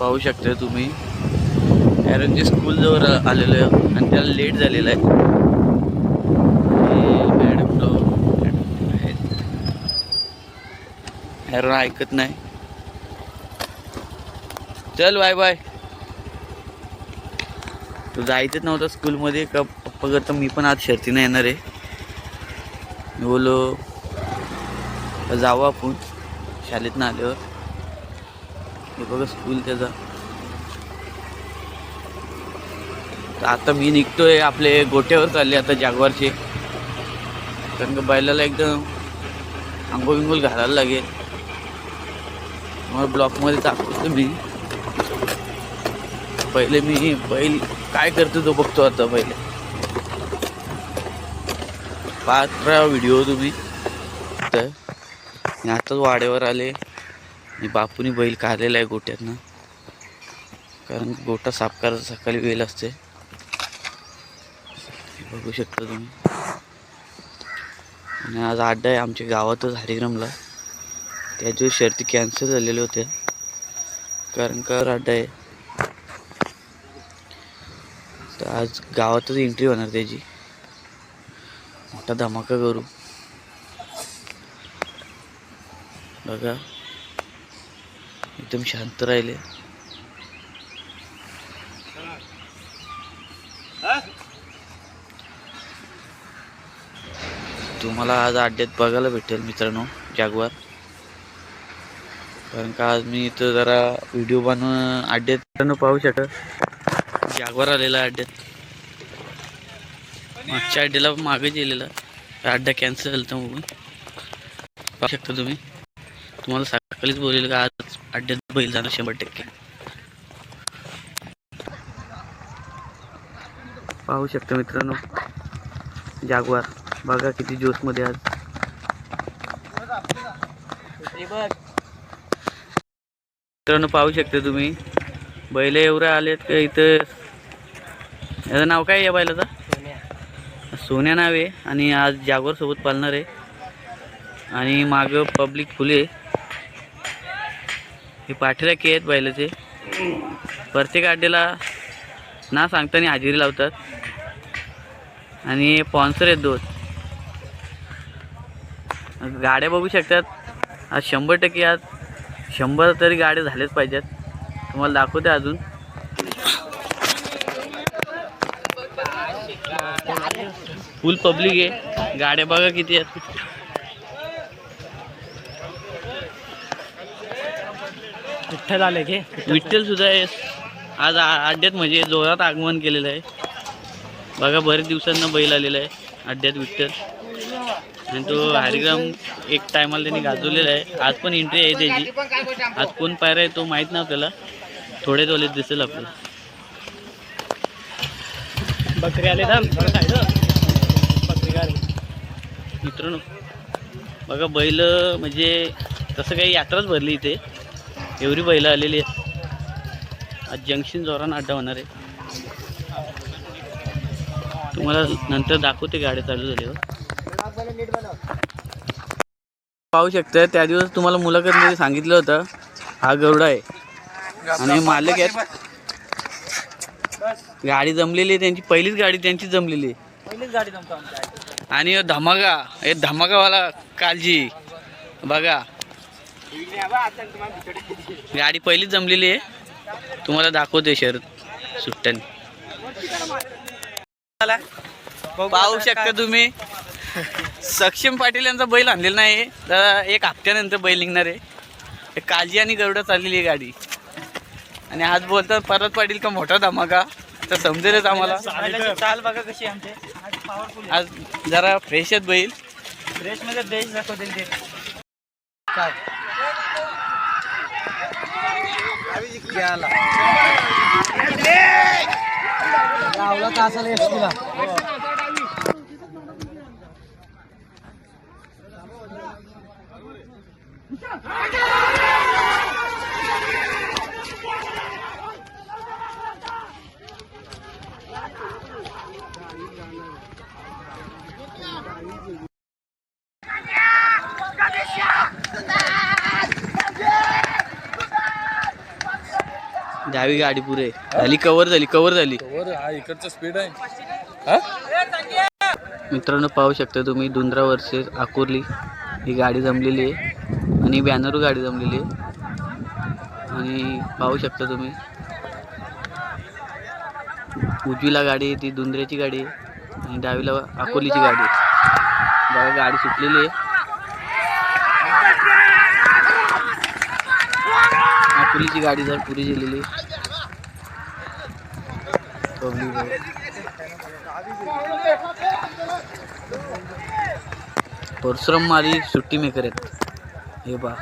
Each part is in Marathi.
पाहू शकता तुम्ही. ॲरनच्या स्कूलजवळ आलेलो आहे आणि त्याला लेट झालेला आहे. आणि मॅडम आहेत ॲरन ऐकत नाही. चल बाय बाय तू जायचंच नव्हतं स्कूलमध्ये का पप्पा करता मी पण आज शर्तीनं येणार आहे. मी बोलो जाऊ आपण. शाळेतनं आल्यावर. हे बघा स्कूल त्याचा. तर आता मी निघतोय आपले गोट्यावर चालले आता जागवारचे. कारण का बैलाला एकदम आंघोळ बिंगोल घालायला लागेल. मग ब्लॉकमध्ये चाकतो मी. पहिले मी बैल काय करतो तो बघतो आता पहिले. पाच व्हिडिओ तुम्ही. तर मी आताच वाड्यावर आले. आणि बापूनी बैल काढलेला आहे गोट्यातनं. कारण गोटा साफ करायचा सकाळी वेळ असते. बघू शकता तुम्ही. आणि आज अड्डा आहे आमच्या गावातच हरिग्रामला. त्याच्या शर्ती कॅन्सल झालेल्या होते. कारण का अड्डा आहे. तर आज गावातच एंट्री होणार त्याची. मोठा धमाका करू. बघा. एकदम शांत राहिले. तुम्हाला आज अड्ड्यात बघायला भेटेल मित्रांनो जागवार कारण का आज मी इथं जरा व्हिडिओ बनवून अड्ड्यात मित्रांनो पाहू शकत. जागवार आलेला अड्ड्यात मागच्या अड्ड्याला मागे गेलेला. अड्डा कॅन्सल झाला मग पाहू शकता तुम्ही. तुम्हाला सकाळीच बोलेल का? आज अड्ड्यात बैल जाणार शंभर टक्के. पाहू शकता मित्रांनो जागवार. बघा किती जोशमध्ये आज. मित्रांनो पाहू शकता तुम्ही. बैल एवढे आलेत का इथं? याचं नाव काय आहे या बैलाचं? सोन्या. नाव आहे. आणि आज जागवार सोबत पालणार आहे. आणि मागं पब्लिक फुले. हे पाठीराखे आहेत बैलाचे. प्रत्येक अड्ड्याला ना सांगताना हजेरी लावतात. आणि स्पॉन्सर आहेत दोन. गाड्या बघू शकतात. आज शंभर टक्के आज शंभर तरी गाड्या झाल्याच पाहिजेत. तुम्हाला दाखवते अजून. फुल पब्लिक आहे. गाड्या बघा किती आहेत. विठ्ठल आले घे विठ्ठल सुद्धा आहे. आज अड्ड्यात म्हणजे जोरात आगमन केलेलं आहे. बघा बरेच दिवसांना बैल आलेला आहे अड्ड्यात विठ्ठल. आणि तो हरिग्राम एक टायमाला त्यांनी गाजवलेला आहे. आज पण एंट्री आहे त्याची. आज कोण पायरा आहे तो माहीत नाही आपल्याला. थोडे थोडे दिसेल आपल्याला. बकरी आले हो. बकरी मित्रांनो बघा बैल म्हणजे तसं काही यात्राच भरली इथे. एवढी बैल आलेली आहेत. आज जंक्शन जोरान अड्डा होणार आहे. तुम्हाला नंतर दाखवते गाड्या चालू झाल्यावर पाहू शकता त्या दिवस तुम्हाला मुलाखतमध्ये सांगितलं होतं हा गरुडा आहे. आणि मालक आहेत. गाडी जमलेली आहे त्यांची पहिलीच गाडी त्यांची जमलेली आहे. पहिलीच गाडी जमतो आमच्या. आणि धमाका हे धमाकावाला कालजी बघा. गाडी पहिलीच जमलेली आहे. तुम्हाला दाखवते शरद सुट्ट्याने पाहू शकता तुम्ही. सक्षम पाटील यांचा बैल आणलेला नाही. तर एक हप्त्यानंतर बैल निघणार आहे. काळजी आणि गरुडा चाललेली आहे गाडी. आणि आज बोलतात परत पाटील का मोठा धमाका? तर समजेलच आम्हाला. चाल बघा कशी आहे आमचे. आज पॉवरफुल आज जरा फ्रेश आहेत बैल. रेस मध्ये बेस्ट दाखवतील ते. काय? लावला तासाला एस टीला डावी गाडी पुरे. झाली कवर झाली कवर झाली. हा इकडचं स्पीड आहे. मित्रांनो पाहू शकता तुम्ही दुंद्रा वर्सेस आकुर्ली ही गाडी जमलेली आहे आणि बॅनर गाडी जमलेली आहे. आणि पाहू शकता तुम्ही. उजवीला गाडी आहे ती दुंद्र्याची गाडी आहे आणि डावीला अकोलीची गाडी आहे. बघा गाडी सुटलेली आहे. पुरीची गाडी जर पुरी गेलेली. पब्लिक बघा परशुराम सुट्टी मेकर आहेत. हे बा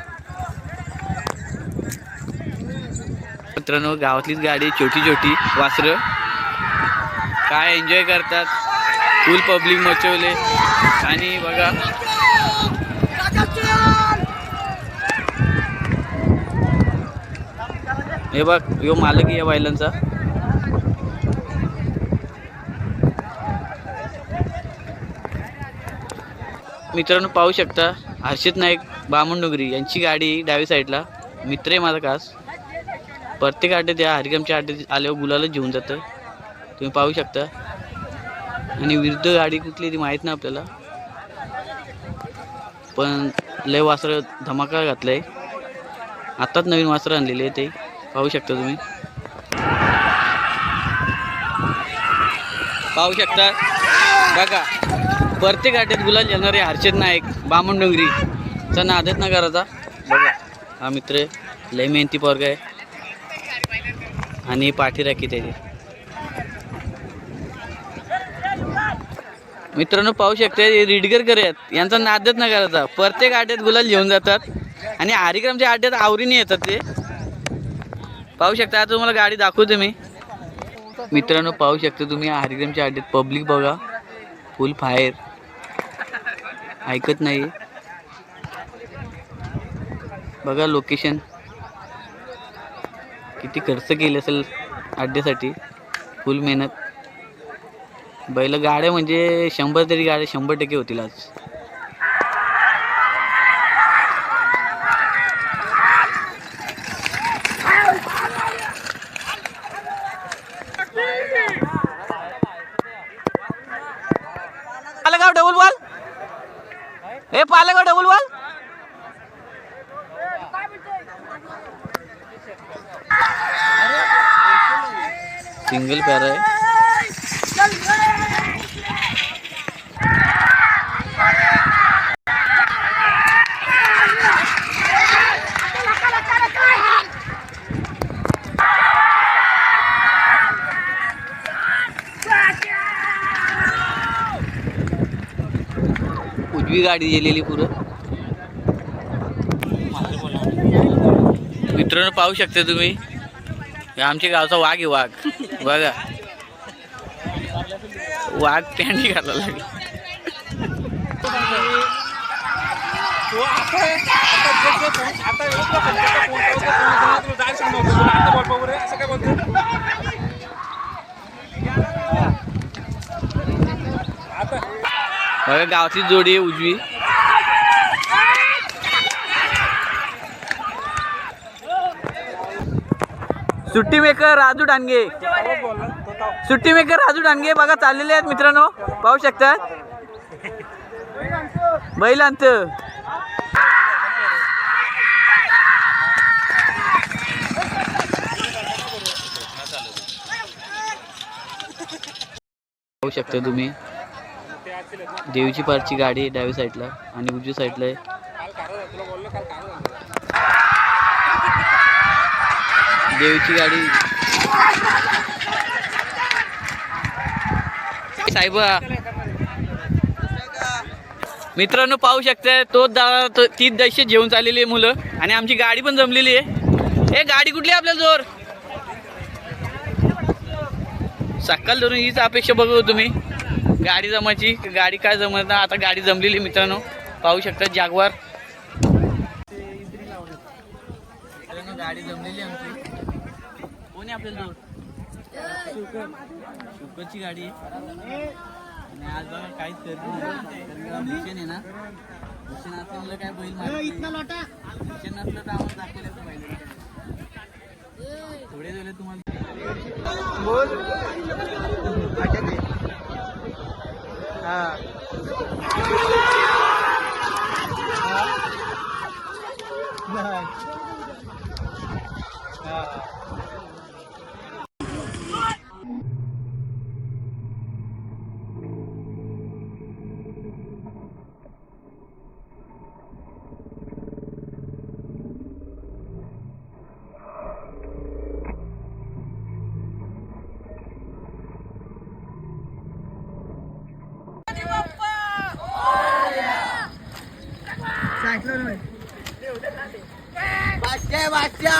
मित्रांनो गावातलीच गाडी छोटी छोटी वासरं. काय एन्जॉय करतात? फुल पब्लिक मचवले. आणि बघा. हे बघ यो मालक या बैलांचा. मित्रांनो पाहू शकता हर्षित नाईक बामणडोंगरी यांची गाडी डावी साईडला. मित्र आहे माझा खास. प्रत्येक अड्ड्यात त्या हरिकमच्या अड्ड्यात आल्यावर गुलालच घेऊन जातं. तुम्ही पाहू शकता. आणि विरुद्ध गाडी कुठली ती माहीत नाही आपल्याला. पण लय वासरं धमाका घातलं आहे आत्ताच नवीन वासरं आणलेले आहे ते. पाहू शकता तुम्ही. पाहू शकता. बघा प्रत्येक अड्ड्यात गुलाल येणारे हर्षद नाईक बामण डोंगरीचा नादच ना करायचा बघा हा मित्र लय मेहनती पोरग आहे. आणि पाठी राखी त्याची. मित्रांनो पाहू शकता रिडगर करत यांचा नादच ना करायचा प्रत्येक अड्ड्यात गुलाल घेऊन जातात. आणि हरिक्रमच्या आड्यात आवरीने येतात ते. पाहू शकता आता तुम्हाला गाडी दाखवतो मी. मित्रांनो पाहू शकता तुम्ही हरिग्रामच्या अड्ड्यात पब्लिक बघा. फुल फायर ऐकत नाही बघा लोकेशन किती खर्च केले असेल अड्ड्यासाठी फुल मेहनत. बैल गाड्या म्हणजे शंभर तरी गाड्या शंभर टक्के होतील आज पालेगाव डबल बॉल हे Palegaon double ball single pair आहे उजवी गाडी गेलेली पुरं. मित्रांनो पाहू शकता तुम्ही? आमच्या गावचा वाघ आहे वाघ. बघा. वाघ पॅन्टी घालायला लागला. बघा जोडी आहे उजवी. सुट्टी मेकर राजू डांगे. सुट्टी मेकर राजू डांगे बघा चाललेले आहेत मित्रांनो. पाहू शकता. बैलांत पाहू शकता तुम्ही. देवीची पारची गाडी आहे डावी साईडला आणि उजवी साईडला आहे. देवीची गाडी. साहेबा मित्रांनो पाहू शकता तो दादा तो- ती दशेत घेऊन चाललेली आहे मुलं. आणि आमची गाडी पण जमलेली आहे. ए गाडी कुठली आहे आपल्याला जोर? सकाळ धरून हीच अपेक्षा बघू तुम्ही. गाडी जमायची गाडी काय जमत आता गाडी जमलेली आहे मित्रांनो. पाहू शकता जागवार गाडी जमलेली आमची. कोणी आपल्याला जोर? लोकांची गाडी आहे. आज बघा काहीच करत भूषण ना. भूषण काय बैल भूषण तर आम्हाला दाखवलं पाहिजे थोडे झाले तुम्हाला. बोल. बादशा बादशा